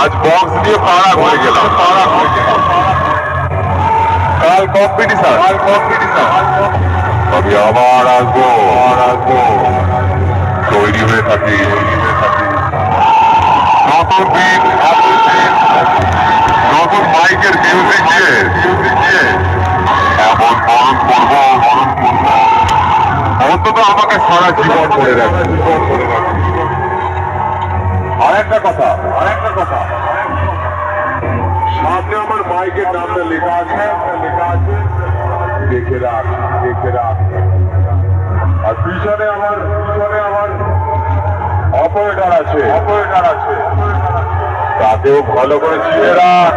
আজ বক্স দিয়ে পাড়া ঘুরে গেলাম। পাড়া ঘুরে গেলাম কাল কম্পিটিশন কাল কম্পিটিশন তবে আবার আসব। আবার আসব। তৈরি হয়ে থাকি। নতুন নতুন মাইকের মিউজিক দিয়ে মিউজিক দিয়ে এমন করব বরণ করব। অন্তত আমাকে সারা জীবন করে রাখবে জীবন করে রাখবে। আরেকটা কথা। আরেকটা কথা। সামনে আমার মাইকের নামটা লেখা আছে। লেখা আছে। দেখে রাখ দেখে রাখ। আর পিছনে আমার পিছনে আমার অপারেটর আছে। অপারেটর আছে। তাতেও ভালো করে চিনে রাখ।